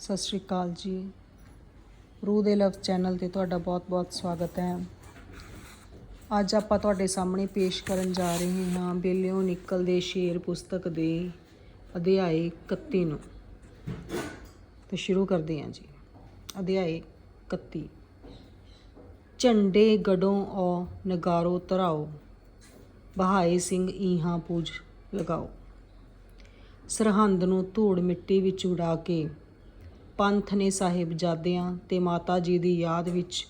ਸਤਿ ਸ਼੍ਰੀ ਅਕਾਲ ਜੀ। ਰੂਹ ਦੇ ਲਵ ਚੈਨਲ ਤੇ ਤੁਹਾਡਾ ਬਹੁਤ-ਬਹੁਤ ਸਵਾਗਤ ਹੈ। ਅੱਜ ਆਪਾਂ ਤੁਹਾਡੇ ਸਾਹਮਣੇ ਪੇਸ਼ ਕਰਨ ਜਾ ਰਹੇ ਹਾਂ ਬੇਲਿਓ ਨਿਕਲਦੇ ਸ਼ੇਰ ਪੁਸਤਕ ਦੇ ਅਧਿਆਏ 31 ਨੂੰ। ਤੇ ਸ਼ੁਰੂ ਕਰਦੇ ਹਾਂ ਜੀ। ਅਧਿਆਏ 31 ਝੰਡੇ ਗੜੋਂ ਔ ਨਗਾਰੋ ਧਰਾਓ, ਬਹਾਏ ਸਿੰਘ ਈਹਾਂ ਪੂਜ ਲਗਾਓ। ਸਰਹੰਦ ਨੂੰ ਧੂੜ ਮਿੱਟੀ ਵਿੱਚ ਉਡਾ ਕੇ ਪੰਥ ਨੇ ਸਾਹਿਬਜ਼ਾਦਿਆਂ ਤੇ ਮਾਤਾ ਜੀ ਦੀ ਯਾਦ ਵਿੱਚ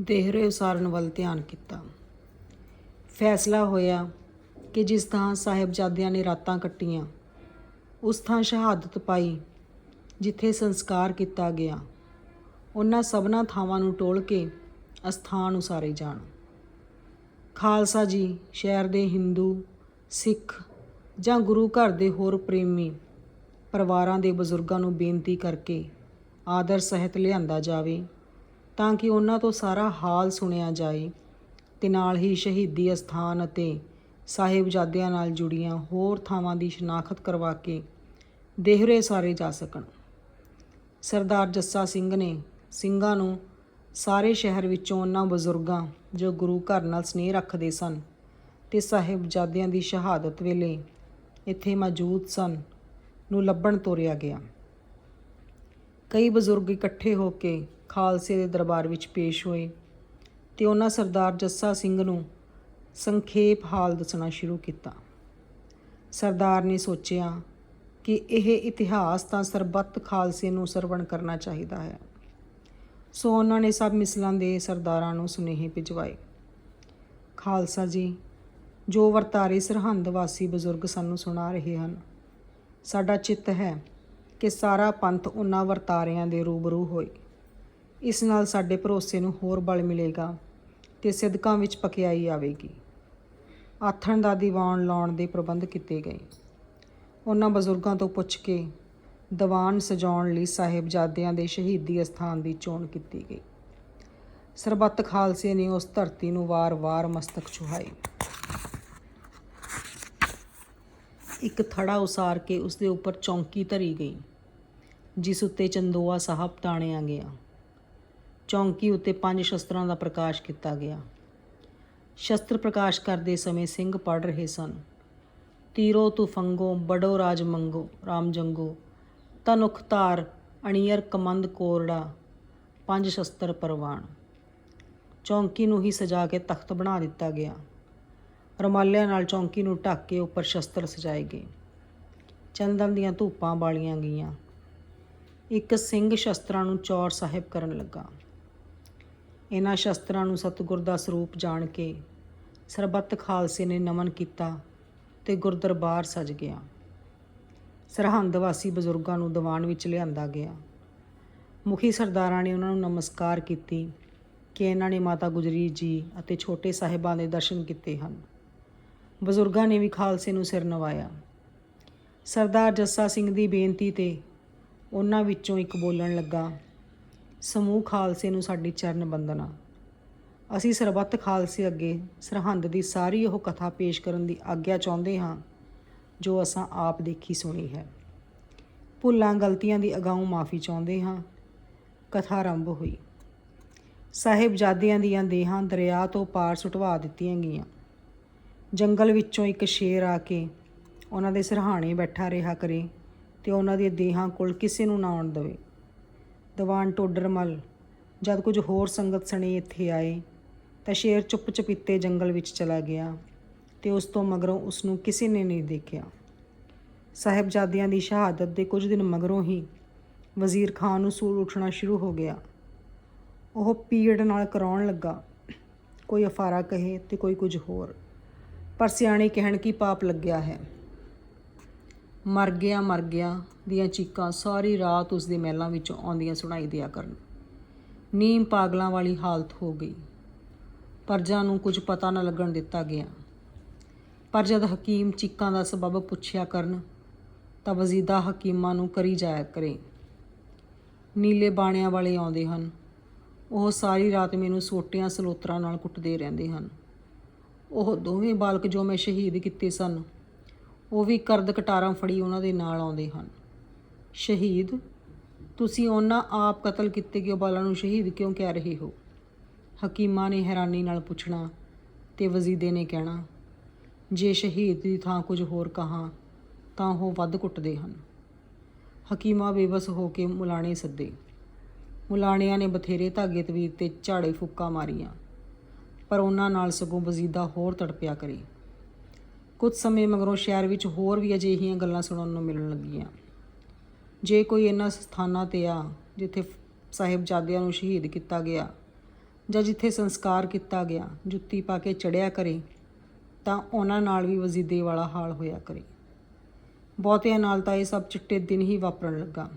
ਦੇਹਰੇ ਉਸਾਰਨ ਵੱਲ ਧਿਆਨ ਕੀਤਾ। ਫੈਸਲਾ ਹੋਇਆ ਕਿ ਜਿਸ ਥਾਂ ਸਾਹਿਬਜ਼ਾਦਿਆਂ ਨੇ ਰਾਤਾਂ ਕੱਟੀਆਂ, ਉਸ ਥਾਂ ਸ਼ਹਾਦਤ ਪਾਈ, ਜਿੱਥੇ ਸੰਸਕਾਰ ਕੀਤਾ ਗਿਆ। ਉਹਨਾਂ ਸਭਨਾ ਥਾਵਾਂ ਨੂੰ ਟੋਲ ਕੇ ਅਸਥਾਨ ਉਸਾਰੇ ਜਾਣ। ਖਾਲਸਾ ਜੀ ਸ਼ਹਿਰ ਦੇ ਹਿੰਦੂ, ਸਿੱਖ ਜਾਂ ਗੁਰੂ ਘਰ ਦੇ ਹੋਰ ਪ੍ਰੇਮੀ ਪਰਿਵਾਰਾਂ ਦੇ ਬਜ਼ੁਰਗਾਂ ਨੂੰ ਬੇਨਤੀ ਕਰਕੇ ਆਦਰ ਸਹਿਤ ਲਿਆਂਦਾ ਜਾਵੇ ਤਾਂ ਕਿ ਉਹਨਾਂ ਤੋਂ ਸਾਰਾ ਹਾਲ ਸੁਣਿਆ ਜਾਏ ਤੇ ਨਾਲ ਹੀ ਸ਼ਹੀਦੀ ਅਸਥਾਨ ਅਤੇ ਸਾਹਿਬਜ਼ਾਦਿਆਂ ਨਾਲ ਜੁੜੀਆਂ ਹੋਰ ਥਾਵਾਂ ਦੀ ਸ਼ਨਾਖਤ ਕਰਵਾ ਕੇ ਦੇਹਰੇ ਸਾਰੇ ਜਾ ਸਕਣ। ਸਰਦਾਰ ਜੱਸਾ ਸਿੰਘ ਨੇ ਸਿੰਘਾਂ ਨੂੰ ਸਾਰੇ ਸ਼ਹਿਰ ਵਿੱਚੋਂ ਉਹਨਾਂ ਬਜ਼ੁਰਗਾਂ ਜੋ ਗੁਰੂ ਘਰ ਨਾਲ ਸਨੇਹ ਰੱਖਦੇ ਸਨ ਤੇ ਸਾਹਿਬਜ਼ਾਦਿਆਂ ਦੀ ਸ਼ਹਾਦਤ ਵੇਲੇ ਇੱਥੇ ਮੌਜੂਦ ਸਨ। ਨੂੰ ਲੱਭਣ ਤੋਰਿਆ ਗਿਆ। ਕਈ ਬਜ਼ੁਰਗ ਇਕੱਠੇ ਹੋ ਕੇ ਖਾਲਸੇ ਦੇ ਦਰਬਾਰ ਵਿੱਚ ਪੇਸ਼ ਹੋਏ ਤੇ ਉਹਨਾਂ ਸਰਦਾਰ ਜੱਸਾ ਸਿੰਘ ਨੂੰ ਸੰਖੇਪ ਹਾਲ ਦੱਸਣਾ ਸ਼ੁਰੂ ਕੀਤਾ। ਸਰਦਾਰ ਨੇ ਸੋਚਿਆ ਕਿ ਇਹ ਇਤਿਹਾਸ ਤਾਂ ਸਰਬੱਤ ਖਾਲਸੇ ਨੂੰ ਸਰਵਣ ਕਰਨਾ ਚਾਹੀਦਾ ਹੈ। ਸੋ ਉਹਨਾਂ ਨੇ ਸਭ ਮਿਸਲਾਂ ਦੇ ਸਰਦਾਰਾਂ ਨੂੰ ਸੁਨੇਹੇ ਭਿਜਵਾਏ। ਖਾਲਸਾ ਜੀ, ਜੋ ਵਰਤਾਰੇ ਸਰਹੰਦ ਵਾਸੀ ਬਜ਼ੁਰਗ ਸਾਨੂੰ ਸੁਣਾ ਰਹੇ ਹਨ ਸਾਡਾ ਚਿੱਤ ਹੈ ਕਿ ਸਾਰਾ ਪੰਥ ਉਹਨਾਂ ਵਰਤਾਰਿਆਂ ਦੇ ਰੂਬਰੂ ਹੋਏ। ਇਸ ਨਾਲ ਸਾਡੇ ਭਰੋਸੇ ਨੂੰ ਹੋਰ ਬਲ ਮਿਲੇਗਾ ਤੇ ਸਿਦਕਾਂ ਵਿੱਚ ਪਕਿਆਈ ਆਵੇਗੀ। ਆਥਣ ਦਾ ਦੀਵਾਨ ਲਾਉਣ ਦੇ ਪ੍ਰਬੰਧ ਕੀਤੇ ਗਏ। ਉਹਨਾਂ ਬਜ਼ੁਰਗਾਂ ਤੋਂ ਪੁੱਛ ਕੇ ਦੀਵਾਨ ਸਜਾਉਣ ਲਈ ਸਾਹਿਬਜ਼ਾਦਿਆਂ ਦੇ ਸ਼ਹੀਦੀ ਅਸਥਾਨ ਦੀ ਚੋਣ ਕੀਤੀ ਗਈ। ਸਰਬੱਤ ਖਾਲਸੇ ਨੇ ਉਸ ਧਰਤੀ ਨੂੰ ਵਾਰ-ਵਾਰ ਮਸਤਕ ਛੁਹਾਏ ਇੱਕ ਥੜਾ ਉਸਾਰ ਕੇ ਉਸ ਦੇ ਉੱਪਰ ਚੌਂਕੀ ਧਰੀ ਗਈ, ਜਿਸ ਉੱਤੇ ਚੰਦੋਆ ਸਾਹਿਬ ਤਾਣਿਆ ਗਿਆ। ਚੌਂਕੀ ਉੱਤੇ ਪੰਜ ਸ਼ਸਤਰਾਂ ਦਾ ਪ੍ਰਕਾਸ਼ ਕੀਤਾ ਗਿਆ। ਸ਼ਸਤਰ ਪ੍ਰਕਾਸ਼ ਕਰਦੇ ਸਮੇਂ ਸਿੰਘ ਪੜ ਰਹੇ ਸਨ। ਤੀਰੋ ਤੁਫੰਗੋ ਬੜੋ ਰਾਜ ਮੰਗੋ, ਰਾਮ ਜੰਗੋ ਤਨੁਖ ਧਾਰ, ਅਣੀਅਰ ਕਮੰਦ ਕੋਰੜਾ, ਪੰਜ ਸ਼ਸਤਰ ਪਰਵਾਨ ਚੌਂਕੀ ਨੂੰ ਹੀ ਸਜਾ ਕੇ ਤਖਤ ਬਣਾ ਦਿੱਤਾ ਗਿਆ। ਰਮਾਲਿਆਂ ਨਾਲ ਚੌਂਕੀ ਨੂੰ ਢੱਕ ਕੇ ਉੱਪਰ ਸ਼ਸਤਰ ਸਜਾਏ ਗਏ। ਚੰਦਨ ਦੀਆਂ ਧੂਪਾਂ ਬਾਲੀਆਂ ਗਈਆਂ। ਇੱਕ ਸਿੰਘ ਸ਼ਸਤਰਾਂ ਨੂੰ ਚੌਰ ਸਾਹਿਬ ਕਰਨ ਲੱਗਾ। ਇਹਨਾਂ ਸ਼ਸਤਰਾਂ ਨੂੰ ਸਤਿਗੁਰ ਦਾ ਸਰੂਪ ਜਾਣ ਕੇ ਸਰਬੱਤ ਖਾਲਸੇ ਨੇ ਨਮਨ ਕੀਤਾ ਤੇ ਗੁਰਦਰਬਾਰ ਸਜ ਗਿਆ। ਸਰਹੰਦ ਵਾਸੀ ਬਜ਼ੁਰਗਾਂ ਨੂੰ ਦੀਵਾਨ ਵਿੱਚ ਲਿਆਂਦਾ ਗਿਆ। ਮੁਖੀ ਸਰਦਾਰਾਂ ਨੇ ਉਹਨਾਂ ਨੂੰ ਨਮਸਕਾਰ ਕੀਤੀ ਕਿ ਇਹਨਾਂ ਨੇ ਮਾਤਾ ਗੁਜਰੀ ਜੀ ਅਤੇ ਛੋਟੇ ਸਾਹਿਬਾਂ ਦੇ ਦਰਸ਼ਨ ਕੀਤੇ ਹਨ। ਬਜ਼ੁਰਗਾਂ ਨੇ ਵੀ ਖਾਲਸੇ ਨੂੰ ਸਿਰ ਨਵਾਇਆ। ਸਰਦਾਰ ਜੱਸਾ ਸਿੰਘ ਦੀ ਬੇਨਤੀ ਤੇ ਉਹਨਾਂ ਵਿੱਚੋਂ ਇੱਕ ਬੋਲਣ ਲੱਗਾ, ਸਮੂਹ ਖਾਲਸੇ ਨੂੰ ਸਾਡੀ ਚਰਨ ਬੰਦਨਾ ਅਸੀਂ ਸਰਬੱਤ ਖਾਲਸੇ ਅੱਗੇ ਸਰਹੰਦ ਦੀ ਸਾਰੀ ਉਹ ਕਥਾ ਪੇਸ਼ ਕਰਨ ਦੀ ਆਗਿਆ ਚਾਹੁੰਦੇ ਹਾਂ, ਜੋ ਅਸਾਂ ਆਪ ਦੇਖੀ ਸੁਣੀ ਹੈ। ਭੁੱਲਾਂ ਗਲਤੀਆਂ ਦੀ ਅਗਾਊਂ ਮਾਫੀ ਚਾਹੁੰਦੇ ਹਾਂ। ਕਥਾ ਆਰੰਭ ਹੋਈ। ਸਾਹਿਬਜ਼ਾਦਿਆਂ ਦੀਆਂ ਦੇਹਾਂ ਦਰਿਆ ਤੋਂ ਪਾਰ ਸੁਟਵਾ ਦਿੱਤੀਆਂ ਗਈਆਂ। ਜੰਗਲ ਵਿੱਚੋਂ ਇੱਕ ਸ਼ੇਰ ਆ ਕੇ ਉਹਨਾਂ ਦੇ ਸਿਰਹਾਣੇ ਬੈਠਾ ਰਿਹਾ ਕਰੇ ਤੇ ਉਹਨਾਂ ਦੇ ਦੇਹਾਂ ਕੋਲ ਕਿਸੇ ਨੂੰ ਨਾ ਆਉਣ ਦੇਵੇ। ਦੀਵਾਨ ਟੋਡਰਮਲ ਜਦ ਕੁਝ ਹੋਰ ਸੰਗਤ ਸਣੇ ਇੱਥੇ ਆਏ, ਤਾਂ ਸ਼ੇਰ ਚੁੱਪ ਚਪੀਤੇ ਜੰਗਲ ਵਿੱਚ ਚਲਾ ਗਿਆ ਤੇ ਉਸ ਤੋਂ ਮਗਰੋਂ ਉਸ ਨੂੰ ਕਿਸੇ ਨੇ ਨਹੀਂ ਦੇਖਿਆ। ਸਾਹਿਬਜ਼ਾਦਿਆਂ ਦੀ ਸ਼ਹਾਦਤ ਦੇ ਕੁਝ ਦਿਨ ਮਗਰੋਂ ਹੀ ਵਜ਼ੀਰ ਖਾਨ ਨੂੰ ਸੂਲ ਉੱਠਣਾ ਸ਼ੁਰੂ ਹੋ ਗਿਆ। ਉਹ ਪੀੜ ਨਾਲ ਕਰਾਉਣ ਲੱਗਾ, ਕੋਈ ਅਫਾਰਾ ਕਹੇ ਤੇ ਕੋਈ ਕੁਝ ਹੋਰ। ਪਰ ਸਿਆਣੇ ਕਹਿਣ ਕੀ ਪਾਪ ਲੱਗਿਆ ਹੈ। ਮਰ ਗਿਆ ਮਰ ਗਿਆ ਦੀਆਂ ਚੀਕਾਂ ਸਾਰੀ ਰਾਤ ਉਸ ਦੇ ਮਹਿਲਾਂ ਵਿੱਚੋਂ ਆਉਂਦੀਆਂ ਸੁਣਾਈ ਦਿਆ ਕਰਨ। ਨੀਮ ਪਾਗਲਾਂ ਵਾਲੀ ਹਾਲਤ ਹੋ ਗਈ। ਪਰਜਾ ਨੂੰ ਕੁਝ ਪਤਾ ਨਾ ਲੱਗਣ ਦਿੱਤਾ ਗਿਆ। ਪਰ ਜਦ ਹਕੀਮ ਚੀਕਾਂ ਦਾ ਸਬਬ ਪੁੱਛਿਆ ਕਰਨ, ਤਾਂ ਵਜ਼ੀਦਾ ਹਕੀਮਾਂ ਨੂੰ ਕਰੀ ਜਾਇਆ ਕਰੇ। ਨੀਲੇ ਬਾਣਿਆਂ ਵਾਲੇ ਆਉਂਦੇ ਹਨ। ਉਹ ਸਾਰੀ ਰਾਤ ਮੈਨੂੰ ਸੋਟਿਆਂ ਸਲੋਤਰਾਂ ਨਾਲ ਕੁੱਟਦੇ ਰਹਿੰਦੇ ਹਨ। ਉਹ ਦੋਵੇਂ ਬਾਲਕ ਜੋ ਮੈਂ ਸ਼ਹੀਦ ਕੀਤੇ ਸਨ, ਉਹ ਵੀ ਕਰਦ ਕਟਾਰਾਂ ਫੜੀ ਉਹਨਾਂ ਦੇ ਨਾਲ ਆਉਂਦੇ ਹਨ। ਸ਼ਹੀਦ, ਤੁਸੀਂ ਉਹਨਾਂ ਆਪ ਕਤਲ ਕੀਤੇ ਗਏ ਬਾਲਾਂ ਨੂੰ ਸ਼ਹੀਦ ਕਿਉਂ ਕਹਿ ਰਹੇ ਹੋ? ਹਕੀਮਾਂ ਨੇ ਹੈਰਾਨੀ ਨਾਲ ਪੁੱਛਣਾ ਤੇ ਵਜ਼ੀਦੇ ਨੇ ਕਹਿਣਾ, ਜੇ ਸ਼ਹੀਦ ਦੀ ਥਾਂ ਕੁਝ ਹੋਰ ਕਹਾਂ, ਤਾਂ ਉਹ ਵੱਧ ਕੁੱਟਦੇ ਹਨ। ਹਕੀਮਾ ਬੇਬਸ ਹੋ ਕੇ ਮੁਲਾਣੇ ਸੱਦੇ। ਮੁਲਾਣਿਆਂ ਨੇ ਬਥੇਰੇ ਧਾਗੇ ਤਵੀਰ ਤੇ ਝਾੜੇ ਫੁੱਕਾ ਮਾਰੀਆਂ। ਪਰ ਉਹਨਾਂ ਨਾਲ ਸਗੋਂ ਵਜ਼ੀਦਾ ਹੋਰ ਤੜਪਿਆ ਕਰੇ। ਕੁਝ ਸਮੇਂ ਮਗਰੋਂ ਸ਼ਹਿਰ ਵਿੱਚ ਹੋਰ ਵੀ ਅਜਿਹੀਆਂ ਗੱਲਾਂ ਸੁਣਨ ਨੂੰ ਮਿਲਣ ਲੱਗੀਆਂ। ਜੇ ਕੋਈ ਇਹਨਾਂ ਸਥਾਨਾਂ ਤੇ ਆ, ਜਿੱਥੇ ਸਾਹਿਬਜ਼ਾਦਿਆਂ ਨੂੰ ਸ਼ਹੀਦ ਕੀਤਾ ਗਿਆ ਜਾਂ ਜਿੱਥੇ ਸੰਸਕਾਰ ਕੀਤਾ ਗਿਆ, ਜੁੱਤੀ ਪਾ ਕੇ ਚੜਿਆ ਕਰੇ, ਤਾਂ ਉਹਨਾਂ ਨਾਲ ਵੀ ਵਜ਼ੀਦੇ ਵਾਲਾ ਹਾਲ ਹੋਇਆ ਕਰੇ। ਬਹੁਤਿਆਂ ਨਾਲ ਤਾਂ ਇਹ ਸਭ ਚਿੱਟੇ ਦਿਨ ਹੀ ਵਾਪਰਨ ਲੱਗਾ।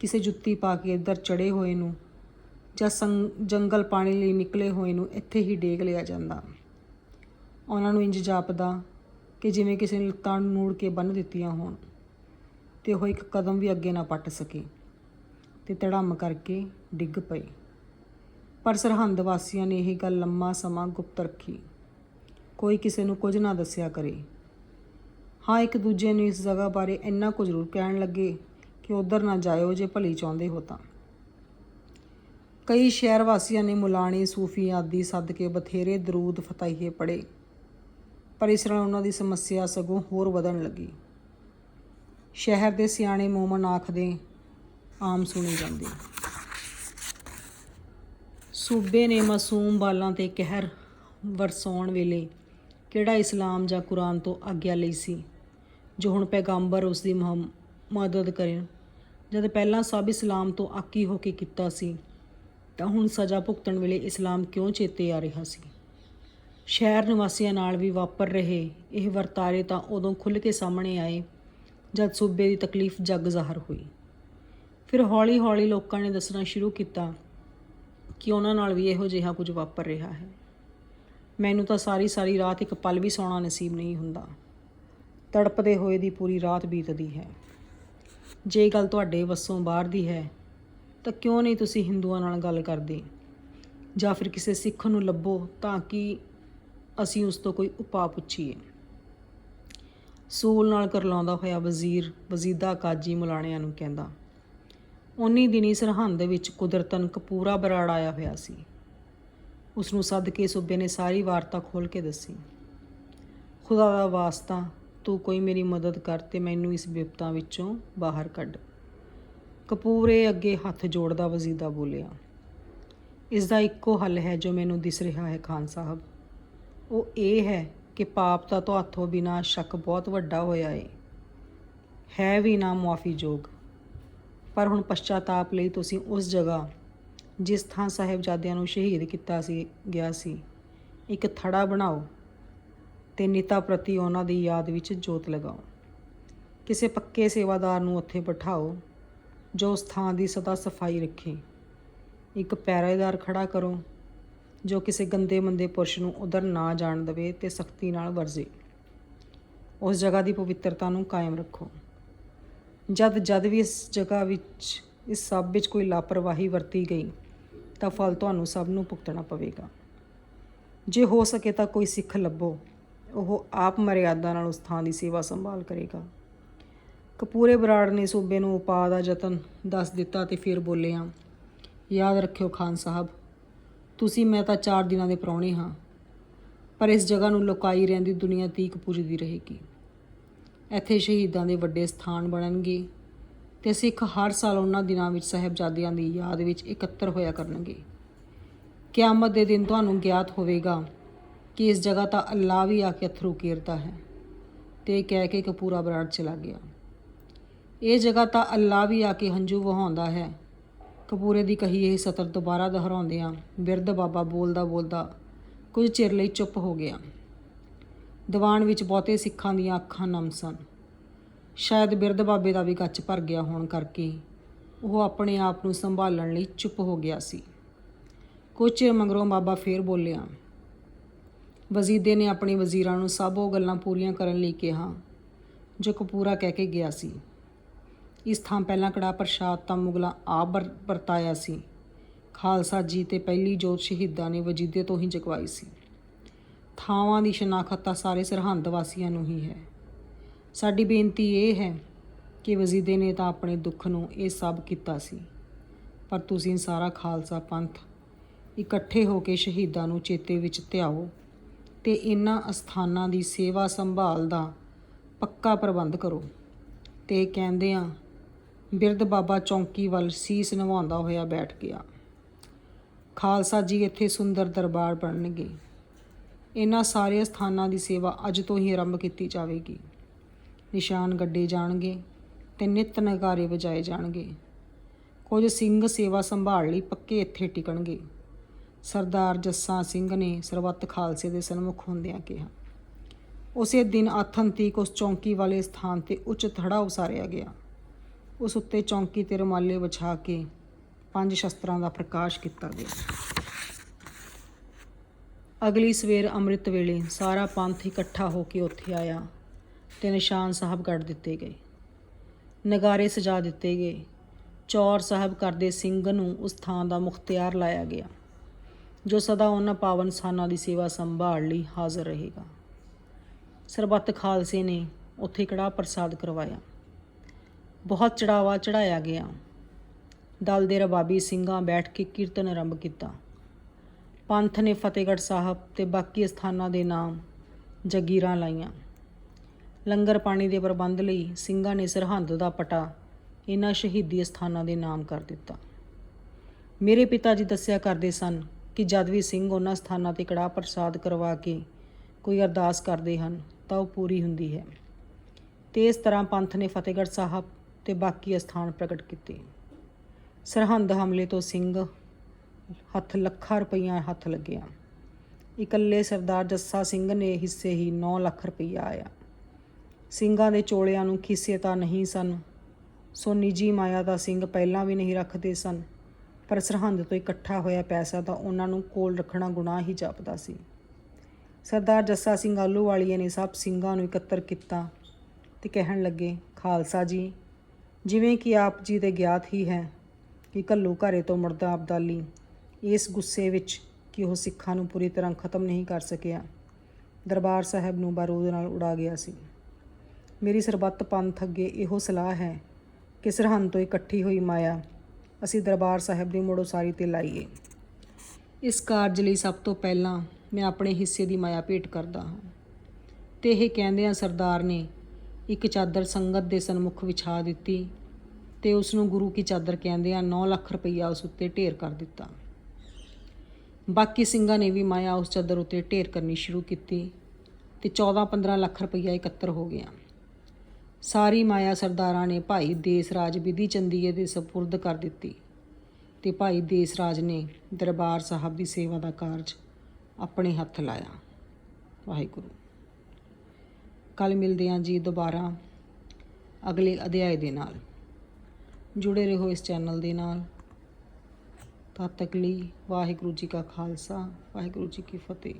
ਕਿਸੇ ਜੁੱਤੀ ਪਾ ਕੇ ਇੱਧਰ ਚੜੇ ਹੋਏ ਨੂੰ ਜਾਂ ਸੰਗ- ਜੰਗਲ ਪਾਣੀ ਲਈ ਨਿਕਲੇ ਹੋਏ ਨੂੰ ਇੱਥੇ ਹੀ ਡੇਗ ਲਿਆ ਜਾਂਦਾ। ਉਹਨਾਂ ਨੂੰ ਇੰਜ ਜਾਪਦਾ ਕਿ ਜਿਵੇਂ ਕਿਸੇ ਨੇ ਲੱਤਾਂ ਨੂੰ ਨੂੜ ਕੇ ਬੰਨ੍ਹ ਦਿੱਤੀਆਂ ਹੋਣ ਤੇ ਉਹ ਇੱਕ ਕਦਮ ਵੀ ਅੱਗੇ ਨਾ ਪੱਟ ਸਕੇ ਤੇ ਧੜਮ ਕਰਕੇ ਡਿੱਗ ਪਏ। ਪਰ ਸਰਹੰਦ ਵਾਸੀਆਂ ਨੇ ਇਹ ਗੱਲ ਲੰਮਾ ਸਮਾਂ ਗੁਪਤ ਰੱਖੀ। ਕੋਈ ਕਿਸੇ ਨੂੰ ਕੁਝ ਨਾ ਦੱਸਿਆ ਕਰੇ। ਹਾਂ, ਇੱਕ ਦੂਜੇ ਨੂੰ ਇਸ ਜਗ੍ਹਾ ਬਾਰੇ ਇੰਨਾ ਕੁ ਜ਼ਰੂਰ ਕਹਿਣ ਲੱਗੇ ਕਿ ਉਧਰ ਨਾ ਜਾਇਓ ਜੇ ਭਲੀ ਚਾਹੁੰਦੇ ਹੋ ਤਾਂ। ਕਈ ਸ਼ਹਿਰ ਵਾਸੀਆਂ ਨੇ ਮੁਲਾਣੀ, ਸੂਫੀ ਆਦਿ ਸੱਦ ਕੇ ਬਥੇਰੇ ਦਰੂਦ ਫਤਿਹੇ ਪੜੇ ਪਰ ਇਸ ਨਾਲ ਉਹਨਾਂ ਦੀ ਸਮੱਸਿਆ ਸਗੋਂ ਹੋਰ ਵਧਣ ਲੱਗੀ। ਸ਼ਹਿਰ ਦੇ ਸਿਆਣੇ ਮੋਮਨ ਆਖਦੇ, ਆਮ ਸੁਣੀ ਜਾਂਦੀ ਸੂਬੇ ਨੇ ਮਾਸੂਮ ਬਾਲਾਂ ਤੇ ਕਹਿਰ ਵਰਸਾਉਣ ਵੇਲੇ ਕਿਹੜਾ ਇਸਲਾਮ ਜਾਂ ਕੁਰਾਨ ਤੋਂ ਆਗਿਆ ਲਈ ਸੀ, ਜੋ ਹੁਣ ਪੈਗੰਬਰ ਉਸ ਦੀ ਮਹ- ਮਦਦ ਕਰੇ। ਜਦ ਪਹਿਲਾਂ ਸਭ ਇਸਲਾਮ ਤੋਂ ਆਕੀ ਹੋ ਕੇ ਕੀਤਾ ਸੀ ਤਾਂ ਹੁਣ ਸਜ਼ਾ ਭੁਗਤਣ ਵੇਲੇ ਇਸਲਾਮ ਕਿਉਂ ਚੇਤੇ ਆ ਰਿਹਾ ਸੀ? ਸ਼ਹਿਰ ਨਿਵਾਸੀਆਂ ਨਾਲ ਵੀ ਵਾਪਰ ਰਹੇ ਇਹ ਵਰਤਾਰੇ ਤਾਂ ਉਦੋਂ ਖੁੱਲ੍ਹ ਕੇ ਸਾਹਮਣੇ ਆਏ ਜਦ ਸੂਬੇ ਦੀ ਤਕਲੀਫ ਜੱਗ ਜ਼ਾਹਰ ਹੋਈ। ਫਿਰ ਹੌਲੀ-ਹੌਲੀ ਲੋਕਾਂ ਨੇ ਦੱਸਣਾ ਸ਼ੁਰੂ ਕੀਤਾ ਕਿ ਉਹਨਾਂ ਨਾਲ ਵੀ ਇਹੋ ਜਿਹਾ ਕੁਝ ਵਾਪਰ ਰਿਹਾ ਹੈ। ਮੈਨੂੰ ਤਾਂ ਸਾਰੀ ਸਾਰੀ ਰਾਤ ਇੱਕ ਪਲ ਵੀ ਸੌਣਾ ਨਸੀਬ ਨਹੀਂ ਹੁੰਦਾ। ਤੜਪਦੇ ਹੋਏ ਦੀ ਪੂਰੀ ਰਾਤ ਬੀਤਦੀ ਹੈ। ਜੇ ਗੱਲ ਤੁਹਾਡੇ ਵੱਸੋਂ ਬਾਹਰ ਦੀ ਹੈ ਤਾਂ ਕਿਉਂ ਨਹੀਂ ਤੁਸੀਂ ਹਿੰਦੂਆਂ ਨਾਲ ਗੱਲ ਕਰਦੇ? ਜਾਂ ਫਿਰ ਕਿਸੇ ਸਿੱਖ ਨੂੰ ਲੱਭੋ ਤਾਂ ਕਿ ਅਸੀਂ ਉਸ ਤੋਂ ਕੋਈ ਉਪਾਅ ਪੁੱਛੀਏ? ਸੂਲ ਨਾਲ ਕਰਲਾਉਂਦਾ ਹੋਇਆ ਵਜ਼ੀਰ ਵਜ਼ੀਦਾ ਕਾਜੀ ਮੁਲਾਣਿਆਂ ਨੂੰ ਕਹਿੰਦਾ, ਉਨੀ ਦਿਨੀ ਸਰਹੰਦ ਵਿੱਚ ਕੁਦਰਤਨ ਕਪੂਰਾ ਬਰਾੜ ਆਇਆ ਹੋਇਆ ਸੀ। ਉਸ ਨੂੰ ਸੱਦ ਕੇ ਸੂਬੇ ਨੇ ਸਾਰੀ ਵਾਰਤਾ ਖੋਲ ਕੇ ਦੱਸੀ। ਖੁਦਾ ਦਾ ਵਾਸਤਾ, ਤੂੰ ਕੋਈ ਮੇਰੀ ਮਦਦ ਕਰ ਤੇ ਮੈਨੂੰ ਇਸ ਵਿਪਤਾ ਵਿੱਚੋਂ ਬਾਹਰ ਕੱਢ। ਕਪੂਰੇ ਅੱਗੇ ਹੱਥ ਜੋੜਦਾ ਵਜ਼ੀਦਾ ਬੋਲਿਆ ਇਸ ਦਾ ਇੱਕੋ ਹੱਲ ਹੈ ਜੋ ਮੈਨੂੰ ਦਿਸ ਰਿਹਾ ਹੈ ਖਾਨ ਸਾਹਿਬ। ਉਹ ਇਹ ਹੈ ਕਿ ਪਾਪ ਦਾ ਹੱਥੋਂ ਬਿਨਾ ਸ਼ੱਕ ਬਹੁਤ ਵੱਡਾ ਹੋਇਆ ਏ। ਹੈ ਵੀ ਨਾ ਮੁਆਫੀਯੋਗ ਪਰ ਹੁਣ ਪਛਤਾਤਾਪ ਲਈ ਤੁਸੀਂ ਉਸ ਜਗ੍ਹਾ, ਜਿਸ ਥਾਂ ਸਾਹਿਬਜ਼ਾਦਿਆਂ ਨੂੰ ਸ਼ਹੀਦ ਕੀਤਾ ਸੀ, ਗਿਆ ਸੀ, ਇੱਕ ਥੜਾ ਬਣਾਓ ਤੇ ਨਿਤਾ ਪ੍ਰਤੀ ਉਹਨਾਂ ਦੀ ਯਾਦ ਵਿੱਚ ਜੋਤ ਲਗਾਓ। ਕਿਸੇ ਪੱਕੇ ਸੇਵਾਦਾਰ ਨੂੰ ਉੱਥੇ ਬਿਠਾਓ ਜੋ ਉਸ ਥਾਂ ਦੀ ਸਦਾ ਸਫ਼ਾਈ ਰੱਖੇ। ਇੱਕ ਪਹਿਰੇਦਾਰ ਖੜਾ ਕਰੋ, ਜੋ ਕਿਸੇ ਗੰਦੇ ਮੰਦੇ ਪੁਰਸ਼ ਨੂੰ ਉਧਰ ਨਾ ਜਾਣ ਦੇਵੇ ਤੇ ਸਖਤੀ ਨਾਲ ਵਰਜੇ। ਉਸ ਜਗ੍ਹਾ ਦੀ ਪਵਿੱਤਰਤਾ ਨੂੰ ਕਾਇਮ ਰੱਖੋ। ਜਦ ਜਦ ਵੀ ਇਸ ਜਗ੍ਹਾ ਵਿੱਚ, ਇਸ ਸਭ ਵਿੱਚ ਕੋਈ ਲਾਪਰਵਾਹੀ ਵਰਤੀ ਗਈ, ਤਾਂ ਫਲ ਤੁਹਾਨੂੰ ਸਭ ਨੂੰ ਭੁਗਤਣਾ ਪਵੇਗਾ। ਜੇ ਹੋ ਸਕੇ ਤਾਂ ਕੋਈ ਸਿੱਖ ਲੱਭੋ। ਉਹ ਆਪ ਮਰਿਆਦਾ ਨਾਲ ਉਸ ਥਾਂ ਦੀ ਸੇਵਾ ਸੰਭਾਲ ਕਰੇਗਾ। ਕਪੂਰੇ ਬਰਾੜ ਨੇ ਸੂਬੇ ਨੂੰ ਉਪਾਅ ਦਾ ਯਤਨ ਦੱਸ ਦਿੱਤਾ ਤੇ ਫਿਰ ਬੋਲਿਆ ਯਾਦ ਰੱਖਿਓ ਖਾਨ ਸਾਹਿਬ, ਤੁਸੀਂ ਮੈਂ ਤਾਂ 4 ਦਿਨਾਂ ਦੇ ਪ੍ਰਾਹੁਣੇ ਹਾਂ, ਪਰ ਇਸ ਜਗ੍ਹਾ ਨੂੰ ਲੋਕਾਈ ਰਹਿੰਦੀ ਦੁਨੀਆ ਤੀਕ ਪੁੱਜਦੀ ਰਹੇਗੀ। ਇੱਥੇ ਸ਼ਹੀਦਾਂ ਦੇ ਵੱਡੇ ਸਥਾਨ ਬਣਨਗੇ ਤੇ ਸਿੱਖ ਹਰ ਸਾਲ ਉਹਨਾਂ ਦਿਨਾਂ ਵਿੱਚ ਸਾਹਿਬਜ਼ਾਦਿਆਂ ਦੀ ਯਾਦ ਵਿੱਚ ਇਕੱਤਰ ਹੋਇਆ ਕਰਨਗੇ। ਕਿਆਮਤ ਦੇ ਦਿਨ ਤੁਹਾਨੂੰ ਗਿਆਤ ਹੋਵੇਗਾ ਕਿ ਇਸ ਜਗ੍ਹਾ ਤਾਂ ਅੱਲਾ ਵੀ ਆ ਕੇ ਅਥਰੂ ਕੇਰਦਾ ਹੈ ਤੇ ਇਹ ਕਹਿ ਕੇ ਕਪੂਰਾ ਬਰਾੜ ਚਲਾ ਗਿਆ। ਇਹ ਜਗ੍ਹਾ ਤਾਂ ਅੱਲਾ ਵੀ ਆ ਕੇ ਹੰਝੂ ਵਹਾਉਂਦਾ ਹੈ। ਕਪੂਰੇ ਦੀ ਕਹੀ ਇਹ ਸਤਰ ਦੁਬਾਰਾ ਦੁਹਰਾਉਂਦਿਆਂ ਬਿਰਧ ਬਾਬਾ ਬੋਲਦਾ ਬੋਲਦਾ ਕੁਝ ਚਿਰ ਲਈ ਚੁੱਪ ਹੋ ਗਿਆ। ਦੀਵਾਨ ਵਿੱਚ ਬਹੁਤੇ ਸਿੱਖਾਂ ਦੀਆਂ ਅੱਖਾਂ ਨਮ ਸਨ। ਸ਼ਾਇਦ ਬਿਰਧ ਬਾਬੇ ਦਾ ਵੀ ਕੱਚ ਭਰ ਗਿਆ ਹੋਣ ਕਰਕੇ ਉਹ ਆਪਣੇ ਆਪ ਨੂੰ ਸੰਭਾਲਣ ਲਈ ਚੁੱਪ ਹੋ ਗਿਆ ਸੀ। ਕੁਝ ਚਿਰ ਮਗਰੋਂ ਬਾਬਾ ਫੇਰ ਬੋਲਿਆ, ਵਜ਼ੀਦੇ ਨੇ ਆਪਣੇ ਵਜ਼ੀਰਾਂ ਨੂੰ ਸਭ ਉਹ ਗੱਲਾਂ ਪੂਰੀਆਂ ਕਰਨ ਲਈ ਕਿਹਾ ਜੋ ਕਪੂਰਾ ਕਹਿ ਕੇ ਗਿਆ ਸੀ। ਇਸ ਥਾਂ ਪਹਿਲਾਂ ਕੜਾ ਪ੍ਰਸ਼ਾਦ ਤਾਂ ਮੁਗਲਾਂ ਆਪ ਵਰ- ਵਰਤਾਇਆ ਸੀ। ਖਾਲਸਾ ਜੀ ਤੇ ਪਹਿਲੀ ਜੋਤ ਸ਼ਹੀਦਾਂ ਨੇ ਵਜੀਦੇ ਤੋਂ ਹੀ ਜਗਵਾਈ ਸੀ। ਥਾਵਾਂ ਦੀ ਸ਼ਨਾਖਤ ਤਾਂ ਸਾਰੇ ਸਰਹੰਦ ਵਾਸੀਆਂ ਨੂੰ ਹੀ ਹੈ। ਸਾਡੀ ਬੇਨਤੀ ਇਹ ਹੈ ਕਿ ਵਜ਼ੀਦੇ ਨੇ ਤਾਂ ਆਪਣੇ ਦੁੱਖ ਨੂੰ ਇਹ ਸਭ ਕੀਤਾ ਸੀ। ਪਰ ਤੁਸੀਂ ਸਾਰਾ ਖਾਲਸਾ ਪੰਥ ਇਕੱਠੇ ਹੋ ਕੇ ਸ਼ਹੀਦਾਂ ਨੂੰ ਚੇਤੇ ਵਿੱਚ ਧਿਆਓ ਤੇ ਇਨ੍ਹਾਂ ਅਸਥਾਨਾਂ ਦੀ ਸੇਵਾ ਸੰਭਾਲ ਦਾ ਪੱਕਾ ਪ੍ਰਬੰਧ ਕਰੋ। ਤੇ ਕਹਿੰਦਿਆਂ ਬਿਰਧ ਬਾਬਾ ਚੌਂਕੀ ਵੱਲ ਸੀਸ ਨਿਵਾਉਂਦਾ ਹੋਇਆ ਬੈਠ ਗਿਆ। ਖਾਲਸਾ ਜੀ ਇੱਥੇ ਸੁੰਦਰ ਦਰਬਾਰ ਬਣਨਗੇ ਇਹਨਾਂ ਸਾਰੇ ਸਥਾਨਾਂ ਦੀ ਸੇਵਾ ਅੱਜ ਤੋਂ ਹੀ ਆਰੰਭ ਕੀਤੀ ਜਾਵੇਗੀ। ਨਿਸ਼ਾਨ ਗੱਡੇ ਜਾਣਗੇ ਤੇ ਨਿਤ ਨਗਾਰੇ ਵਜਾਏ ਜਾਣਗੇ। ਕੁਝ ਸਿੰਘ ਸੇਵਾ ਸੰਭਾਲ ਲਈ ਪੱਕੇ ਇੱਥੇ ਟਿਕਣਗੇ। ਸਰਦਾਰ ਜੱਸਾ ਸਿੰਘ ਨੇ ਸਰਬੱਤ ਖਾਲਸੇ ਦੇ ਸਨਮੁਖ ਹੁੰਦਿਆਂ ਕਿਹਾ। ਉਸੇ ਦਿਨ ਆਥਣਤੀਕ ਉਸ ਚੌਂਕੀ ਵਾਲੇ ਸਥਾਨ ਤੇ ਉੱਚ ਥੜਾ ਉਸਾਰਿਆ ਗਿਆ। ਉਸ ਉੱਤੇ ਚੌਂਕੀ ਤੇ ਰੁਮਾਲੇ ਵਿਛਾ ਕੇ ਪੰਜ ਸ਼ਸਤਰਾਂ ਦਾ ਪ੍ਰਕਾਸ਼ ਕੀਤਾ ਗਿਆ। ਅਗਲੀ ਸਵੇਰ ਅੰਮ੍ਰਿਤ ਵੇਲੇ ਸਾਰਾ ਪੰਥ ਇਕੱਠਾ ਹੋ ਕੇ ਉੱਥੇ ਆਇਆ ਤੇ ਨਿਸ਼ਾਨ ਸਾਹਿਬ ਕੱਢ ਦਿੱਤੇ ਗਏ। ਨਗਾਰੇ ਸਜਾ ਦਿੱਤੇ ਗਏ। ਚੌਰ ਸਾਹਿਬ ਕਰਦੇ ਸਿੰਘ ਨੂੰ ਉਸ ਥਾਂ ਦਾ ਮੁਖਤਿਆਰ ਲਾਇਆ ਗਿਆ, ਜੋ ਸਦਾ ਉਹਨਾਂ ਪਾਵਨ ਸਥਾਨਾਂ ਦੀ ਸੇਵਾ ਸੰਭਾਲ ਲਈ ਹਾਜ਼ਰ ਰਹੇਗਾ। ਸਰਬੱਤ ਖਾਲਸੇ ਨੇ ਉੱਥੇ ਕੜਾਹ ਪ੍ਰਸਾਦ ਕਰਵਾਇਆ। ਬਹੁਤ ਚੜਾਵਾ ਚੜਾਇਆ ਗਿਆ। ਦਲ ਦੇ ਰਬਾਬੀ ਸਿੰਘਾਂ ਬੈਠ ਕੇ ਕੀਰਤਨ ਆਰੰਭ ਕੀਤਾ। ਪੰਥ ਨੇ ਫਤਿਹਗੜ੍ਹ ਸਾਹਿਬ ਤੇ ਬਾਕੀ ਸਥਾਨਾਂ ਦੇ ਨਾਮ ਜਗੀਰਾਂ ਲਾਈਆਂ। ਲੰਗਰ ਪਾਣੀ ਦੇ ਪ੍ਰਬੰਧ ਲਈ ਸਿੰਘਾਂ ਨੇ ਸਰਹੰਦ ਦਾ ਪਟਾ ਇਹਨਾਂ ਸ਼ਹੀਦੀ ਸਥਾਨਾਂ ਦੇ ਨਾਮ ਕਰ ਦਿੱਤਾ। ਮੇਰੇ ਪਿਤਾ ਜੀ ਦੱਸਿਆ ਕਰਦੇ ਸਨ ਕਿ ਜਦ ਵੀ ਸਿੰਘ ਉਹਨਾਂ ਸਥਾਨਾਂ ਤੇ ਕੜਾਹ ਪ੍ਰਸਾਦ ਕਰਵਾ ਕੇ ਕੋਈ ਅਰਦਾਸ ਕਰਦੇ ਹਨ ਤਾਂ ਉਹ ਪੂਰੀ ਹੁੰਦੀ ਹੈ। ਤੇ ਇਸ ਤਰ੍ਹਾਂ ਪੰਥ ਨੇ ਫਤਿਹਗੜ੍ਹ ਸਾਹਿਬ ਤੇ ਬਾਕੀ ਅਸਥਾਨ ਪ੍ਰਗਟ ਕੀਤੇ। ਸਰਹੰਦ ਹਮਲੇ ਤੋਂ ਸਿੰਘ ਹੱਥ ਲੱਖਾਂ ਰੁਪਈਆ ਹੱਥ ਲੱਗਿਆ। ਇਕੱਲੇ ਸਰਦਾਰ ਜੱਸਾ ਸਿੰਘ ਨੇ ਹਿੱਸੇ ਹੀ 9 ਲੱਖ ਰੁਪਈਆ ਆਇਆ। ਸਿੰਘਾਂ ਦੇ ਚੋਲਿਆਂ ਨੂੰ ਖੀਸੇ ਤਾਂ ਨਹੀਂ ਸਨ। ਸੋ ਨਿੱਜੀ ਮਾਇਆ ਦਾ ਸਿੰਘ ਪਹਿਲਾਂ ਵੀ ਨਹੀਂ ਰੱਖਦੇ ਸਨ। ਪਰ ਸਰਹੰਦ ਤੋਂ ਇਕੱਠਾ ਹੋਇਆ ਪੈਸਾ ਤਾਂ ਉਹਨਾਂ ਨੂੰ ਕੋਲ ਰੱਖਣਾ ਗੁਨਾਹ ਹੀ ਜਾਪਦਾ ਸੀ। ਸਰਦਾਰ ਜੱਸਾ ਸਿੰਘ ਆਲੂ ਵਾਲੀਏ ਨੇ ਸਭ ਸਿੰਘਾਂ ਨੂੰ ਇਕੱਤਰ ਕੀਤਾ ਤੇ ਕਹਿਣ ਲੱਗੇ, ਖਾਲਸਾ ਜੀ ਜਿਵੇਂ ਕਿ ਆਪ ਜੀ ਦੇ ਗਿਆਤ ਹੀ ਹੈ ਕਿ ਕੱਲੂ ਘਰੇ ਤੋਂ ਮੁਰਦਾ ਅਬਦਾਲੀ, ਇਸ ਗੁੱਸੇ ਵਿੱਚ ਕਿ ਉਹ ਸਿੱਖਾਂ ਨੂੰ ਪੂਰੀ ਤਰ੍ਹਾਂ ਖਤਮ ਨਹੀਂ ਕਰ ਸਕਿਆ। ਦਰਬਾਰ ਸਾਹਿਬ ਨੂੰ ਬਾਰੂਦ ਨਾਲ ਉਡਾ ਗਿਆ ਸੀ। ਮੇਰੀ ਸਰਬੱਤ ਪੰਥ ਅੱਗੇ ਇਹੋ ਸਲਾਹ ਹੈ ਕਿ ਸਰਹੰਦ ਤੋਂ ਇਕੱਠੀ ਹੋਈ ਮਾਇਆ ਅਸੀਂ ਦਰਬਾਰ ਸਾਹਿਬ ਦੀ ਮੁੜ ਉਸਾਰੀ ਤੇ ਲਾਈਏ। ਇਸ ਕਾਰਜ ਲਈ ਸਭ ਤੋਂ ਪਹਿਲਾਂ ਮੈਂ ਆਪਣੇ ਹਿੱਸੇ ਦੀ ਮਾਇਆ ਭੇਟ ਕਰਦਾ ਹਾਂ। ਤੇ ਇਹ ਕਹਿੰਦਿਆਂ ਸਰਦਾਰ ਨੇ ਇੱਕ ਚਾਦਰ ਸੰਗਤ ਦੇ ਸਨਮੁਖ ਵਿਛਾ ਦਿੱਤੀ ਤੇ ਉਸ ਨੂੰ ਗੁਰੂ ਕੀ ਚਾਦਰ ਕਹਿੰਦਿਆਂ 9 ਲੱਖ ਰੁਪਈਆ ਉਸ ਉੱਤੇ ਢੇਰ ਕਰ ਦਿੱਤਾ। ਬਾਕੀ ਸਿੰਘਾਂ ਨੇ ਵੀ ਮਾਇਆ ਉਸ ਚਾਦਰ ਉੱਤੇ ਢੇਰ ਕਰਨੀ ਸ਼ੁਰੂ ਕੀਤੀ ਤੇ 14-15 ਲੱਖ ਰੁਪਈਆ ਇਕੱਤਰ ਹੋ ਗਿਆ। ਸਾਰੀ ਮਾਇਆ ਸਰਦਾਰਾਂ ਨੇ ਭਾਈ ਦੇਸ ਰਾਜ ਵਿਧੀ ਚੰਦੀਏ ਦੇ ਸਪੁਰਦ ਕਰ ਦਿੱਤੀ ਤੇ ਭਾਈ ਦੇਸ ਰਾਜ ਨੇ ਦਰਬਾਰ ਸਾਹਿਬ ਦੀ ਸੇਵਾ ਦਾ ਕਾਰਜ ਆਪਣੇ ਹੱਥ ਲਾਇਆ। ਵਾਹਿਗੁਰੂ। ਕੱਲ ਮਿਲਦੇ ਹਾਂ ਜੀ ਦੁਬਾਰਾ ਅਗਲੇ ਅਧਿਆਏ ਦੇ ਨਾਲ। ਜੁੜੇ ਰਹੋ ਇਸ ਚੈਨਲ ਦੇ ਨਾਲ। ਤਦ ਤੱਕ ਲਈ ਵਾਹਿਗੁਰੂ ਜੀ ਕਾ ਖਾਲਸਾ, ਵਾਹਿਗੁਰੂ ਜੀ ਕੀ ਫਤਿਹ।